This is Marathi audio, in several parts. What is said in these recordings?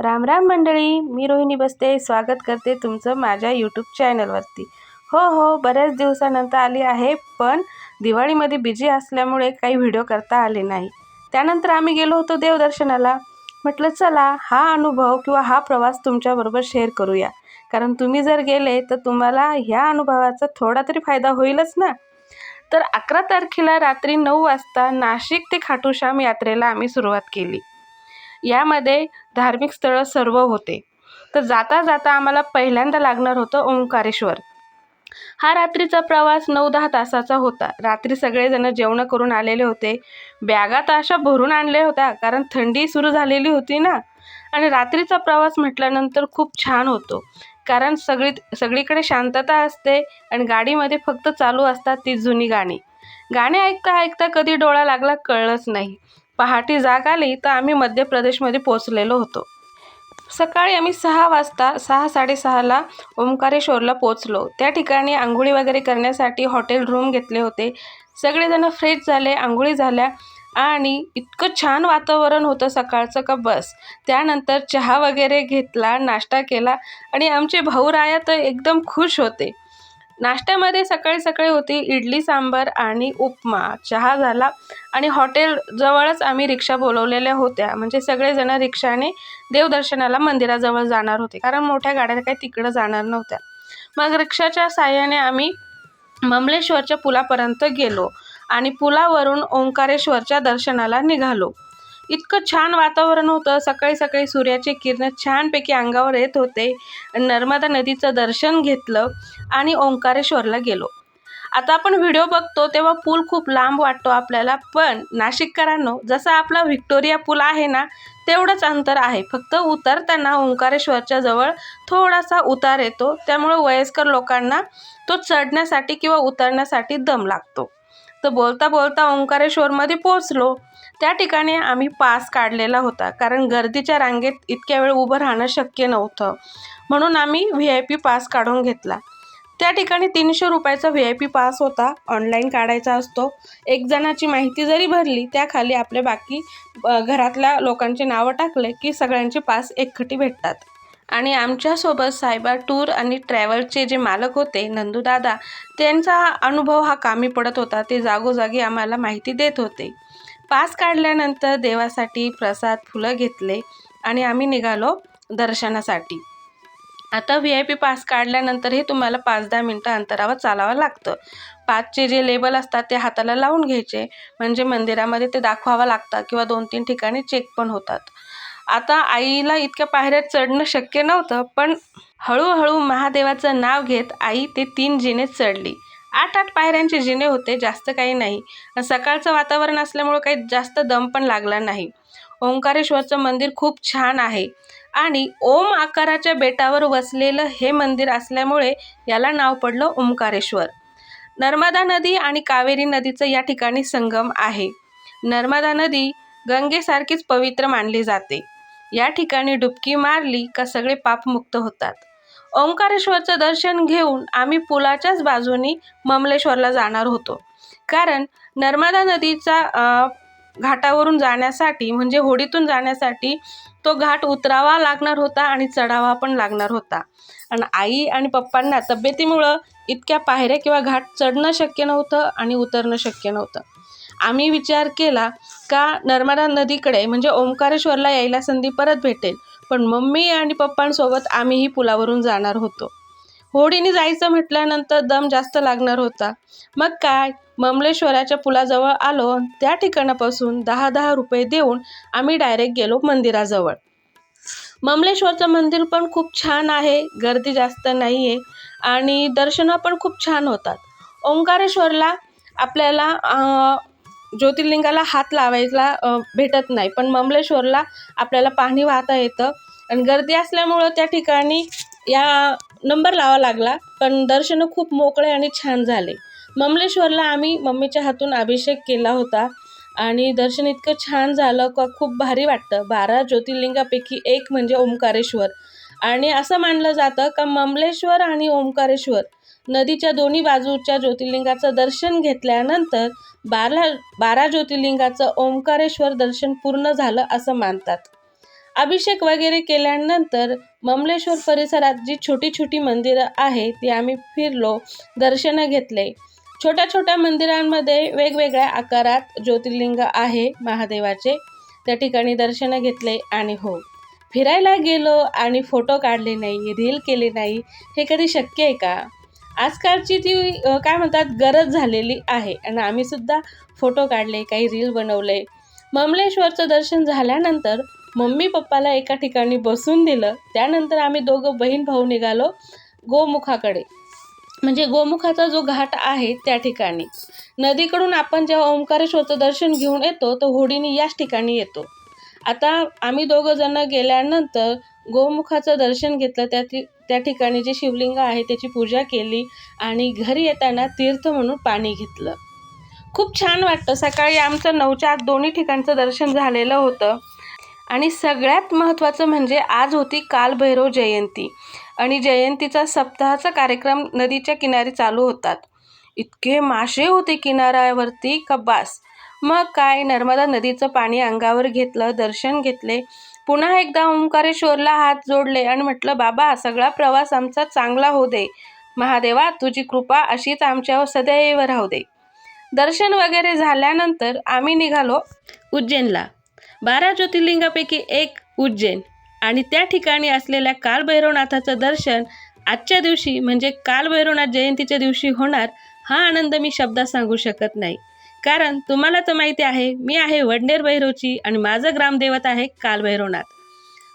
राम राम मंडळी मी रोहिणी बसते. स्वागत करते तुमचं माझ्या यूट्यूब चॅनलवरती हो हो बऱ्याच दिवसानंतर आली आहे पण दिवाळीमध्ये बिझी असल्यामुळे काही व्हिडिओ करता आले नाही. त्यानंतर आम्ही गेलो होतो देवदर्शनाला. म्हटलं चला हा अनुभव किंवा हा प्रवास तुमच्याबरोबर शेअर करूया. कारण तुम्ही जर गेले तर तुम्हाला ह्या अनुभवाचा थोडा तरी फायदा होईलच ना? तर अकरा तारखेला रात्री नऊ वाजता नाशिक ते खाटूश्याम यात्रेला आम्ही सुरुवात केली. यामध्ये धार्मिक स्थळं सर्व होते. तर जाता जाता आम्हाला पहिल्यांदा लागणार होतं ओंकारेश्वर. हा रात्रीचा प्रवास नऊ दहा तासाचा होता. रात्री सगळेजण जेवणं करून आलेले होते. बॅगा तर अशा भरून आणल्या होत्या कारण थंडी सुरू झालेली होती ना. आणि रात्रीचा प्रवास म्हटल्यानंतर खूप छान होतो. कारण सगळी सगळीकडे शांतता असते आणि गाडीमध्ये फक्त चालू असतात ती जुनी गाणी. गाणी ऐकता ऐकता कधी डोळा लागला कळलंच नाही. पहाटे जाग आली तर आम्ही मध्य प्रदेशमध्ये पोचलेलो होतो. सकाळी आम्ही सहा वाजता सहा साडेसहाला ओंकारेश्वरला पोचलो त्या ठिकाणी आंघोळी वगैरे करण्यासाठी हॉटेल रूम घेतले होते. सगळेजण फ्रेश झाले आंघोळी झाल्या आणि इतकं छान वातावरण होतं सकाळचं का बस. त्यानंतर चहा वगैरे घेतला नाश्ता केला आणि आमचे भाऊ राया तर एकदम खुश होते. नाश्त्यामध्ये सकाळी सकाळी होती इडली सांबार आणि उपमा. चहा झाला आणि हॉटेल जवळच आम्ही रिक्षा बोलवलेल्या होत्या. म्हणजे सगळेजण रिक्षाने देवदर्शनाला मंदिराजवळ जाणार होते. कारण मोठ्या गाड्या काही तिकडं जाणार नव्हत्या. मग रिक्षाच्या साह्याने आम्ही ममलेश्वरच्या पुलापर्यंत गेलो आणि पुलावरून ओंकारेश्वरच्या दर्शनाला निघालो. इतकं छान वातावरण होतं. सकाळी सकाळी सूर्याचे किरण छानपैकी अंगावर येत होते. नर्मदा नदीचं दर्शन घेतलं आणि ओंकारेश्वरला गेलो. आता आपण व्हिडिओ बघतो तेव्हा पूल खूप लांब वाटतो आपल्याला. पण नाशिककरांनो जसा आपला व्हिक्टोरिया पूल आहे ना तेवढंच अंतर आहे. फक्त उतरताना ओंकारेश्वरच्या जवळ थोडासा उतार येतो. त्यामुळे वयस्कर लोकांना तो चढण्यासाठी किंवा उतरण्यासाठी दम लागतो. तर बोलता बोलता ओंकारेश्वरमध्ये पोचलो त्या ठिकाणी आम्ही पास काढलेला होता कारण गर्दीच्या रांगेत इतक्या वेळ उभं राहणं शक्य नव्हतं. म्हणून आम्ही व्ही आय पी पास काढून घेतला. त्या ठिकाणी तीनशे रुपयाचा व्ही आय पी पास होता ऑनलाईन काढायचा असतो. एक जणाची माहिती जरी भरली त्याखाली आपले बाकी घरातल्या लोकांचे नावं टाकले की सगळ्यांचे पास एकखटी भेटतात. आणि आमच्यासोबत सायबा टूर आणि ट्रॅव्हलचे जे मालक होते नंदूदादा त्यांचा अनुभव हा कामी पडत होता. ते जागोजागी आम्हाला माहिती देत होते. पास काढल्यानंतर देवासाठी प्रसाद फुलं घेतले आणि आम्ही निघालो दर्शनासाठी. आता व्ही आय पी पास काढल्यानंतर हे तुम्हाला पाच दहा मिनटं अंतरावर चालावं लागतं. पाचचे जे लेबल असतात ते हाताला लावून घ्यायचे. म्हणजे मंदिरामध्ये ते दाखवावं लागतात किंवा दोन तीन ठिकाणी चेक पण होतात. आता आईला इतक्या पायऱ्या चढणं शक्य नव्हतं पण हळूहळू महादेवाचं नाव घेत आई ते तीन जिने चढली. आठ आठ पायऱ्यांचे जिने होते जास्त काही नाही. सकाळचं वातावरण असल्यामुळं काही जास्त दम पण लागला नाही. ओंकारेश्वरचं मंदिर खूप छान आहे आणि ओम आकाराच्या बेटावर वसलेलं हे मंदिर असल्यामुळे याला नाव पडलं ओंकारेश्वर. नर्मदा नदी आणि कावेरी नदीचं या ठिकाणी संगम आहे. नर्मदा नदी गंगेसारखीच पवित्र मानली जाते. या ठिकाणी डुबकी मारली का सगळे पापमुक्त होतात. ओंकारेश्वरचं दर्शन घेऊन आम्ही पुलाच्याच बाजूनी ममलेश्वरला जाणार होतो. कारण नर्मदा नदीचा घाटावरून जाण्यासाठी म्हणजे होडीतून जाण्यासाठी तो घाट उतरावा लागणार होता आणि चढावा पण लागणार होता. आणि आई आणि पप्पांना तब्येतीमुळं इतक्या पायऱ्या किंवा घाट चढणं शक्य नव्हतं आणि उतरणं शक्य नव्हतं. आम्ही विचार केला का नर्मदा नदीकडे म्हणजे ओंकारेश्वरला यायला संधी परत भेटेल. पण मम्मी आणि पप्पांसोबत आम्हीही पुलावरून जाणार होतो. होडीने जायचं म्हटल्यानंतर दम जास्त लागणार होता. मग काय? ममलेश्वराच्या पुलाजवळ आलो. त्या ठिकाणापासून दहा दहा रुपये देऊन आम्ही डायरेक्ट गेलो मंदिराजवळ. ममलेश्वरचं मंदिर पण खूप छान आहे. गर्दी जास्त नाही आहे आणि दर्शनं पण खूप छान होतात. ओंकारेश्वरला आपल्याला ज्योतिर्लिंगाला हात लावायला भेटत नाही. पण ममलेश्वरला आपल्याला पाणी वाहता येतं. आणि गर्दी असल्यामुळं त्या ठिकाणी या नंबर लावा लागला पण दर्शनं खूप मोकळे आणि छान झाले. ममलेश्वरला आम्ही मम्मीच्या हातून अभिषेक केला होता आणि दर्शन इतकं छान झालं का खूप भारी वाटतं. बारा ज्योतिर्लिंगापैकी एक म्हणजे ओंकारेश्वर. आणि असं मानलं जातं का ममलेश्वर आणि ओंकारेश्वर नदीच्या दोन्ही बाजूच्या ज्योतिर्लिंगाचं दर्शन घेतल्यानंतर बारा बारा ज्योतिर्लिंगाचं ओंकारेश्वर दर्शन पूर्ण झालं असं मानतात. अभिषेक वगैरे केल्यानंतर ममलेश्वर परिसरात जी छोटी छोटी मंदिरं आहे ती आम्ही फिरलो दर्शनं घेतले. छोट्या छोट्या मंदिरांमध्ये वेगवेगळ्या आकारात ज्योतिर्लिंग आहे महादेवाचे. त्या ठिकाणी दर्शनं घेतले आणि हो. फिरायला गेलो आणि फोटो काढले नाही रील केले नाही हे कधी शक्य आहे का? आजकालची ती काय म्हणतात गरज झालेली आहे आणि आम्हीसुद्धा फोटो काढले काही रील बनवले. ममलेश्वरचं दर्शन झाल्यानंतर मम्मी पप्पाला एका ठिकाणी बसून दिलं. त्यानंतर आम्ही दोघं बहीण भाऊ निघालो गोमुखाकडे. म्हणजे गोमुखाचा जो घाट आहे त्या ठिकाणी. नदीकडून आपण जेव्हा ओंकारेश्वरचं दर्शन घेऊन येतो तर होडीने याच ठिकाणी येतो. आता आम्ही दोघं जण गेल्यानंतर गोमुखाचं दर्शन घेतलं. त्या त्या ठिकाणी जे शिवलिंग आहे त्याची पूजा केली आणि घरी येताना तीर्थ म्हणून पाणी घेतलं. खूप छान वाटतं. सकाळी आमचं नऊच्या आत दोन्ही ठिकाणचं दर्शन झालेलं होतं. आणि सगळ्यात महत्त्वाचं म्हणजे आज होती कालभैरव जयंती. आणि जयंतीचा सप्ताहाचा कार्यक्रम नदीच्या किनारी चालू होतात. इतके मासे होते किनाऱ्यावरती का बास मग काय नर्मदा नदीचं पाणी अंगावर घेतलं दर्शन घेतले. पुन्हा एकदा ओंकारेश्वरला हात जोडले आणि म्हटलं बाबा सगळा प्रवास आमचा चांगला होऊ दे. महादेवा तुझी कृपा अशीच आमच्यावर सदैव राहू दे. दर्शन वगैरे झाल्यानंतर आम्ही निघालो उज्जैनला. बारा ज्योतिर्लिंगापैकी एक उज्जैन आणि त्या ठिकाणी असलेल्या कालभैरवनाथाचं दर्शन आजच्या दिवशी म्हणजे कालभैरवनाथ जयंतीच्या दिवशी होणार हा आनंद मी शब्दात सांगू शकत नाही. कारण तुम्हाला तर माहिती आहे मी आहे वडनेर भैरवची आणि माझं ग्रामदेवत आहे कालभैरवनाथ.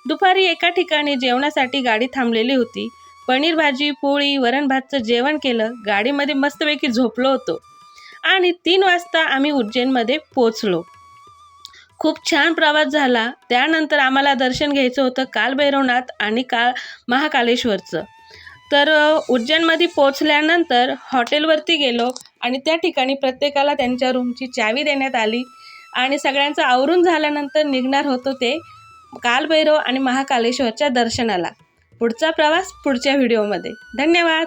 दुपारी एका ठिकाणी जेवणासाठी गाडी थांबलेली होती. पनीर भाजी पोळी वरण भातचं जेवण केलं. गाडीमध्ये मस्तपैकी झोपलो होतो. आणि तीन वाजता आम्ही उज्जैनमध्ये पोचलो खूप छान प्रवास झाला. त्यानंतर आम्हाला दर्शन घ्यायचं होतं कालभैरवनाथ आणि काल महाकालेश्वरचं. तर उज्जैनमध्ये पोचल्यानंतर हॉटेलवरती गेलो आणि त्या ठिकाणी प्रत्येकाला त्यांच्या रूमची चावी देण्यात आली आणि सगळ्यांचं आवरून झाल्यानंतर निघणार होतो ते कालभैरव आणि महाकालेश्वरच्या दर्शनाला. पुढचा प्रवास पुढच्या व्हिडिओमध्ये. धन्यवाद!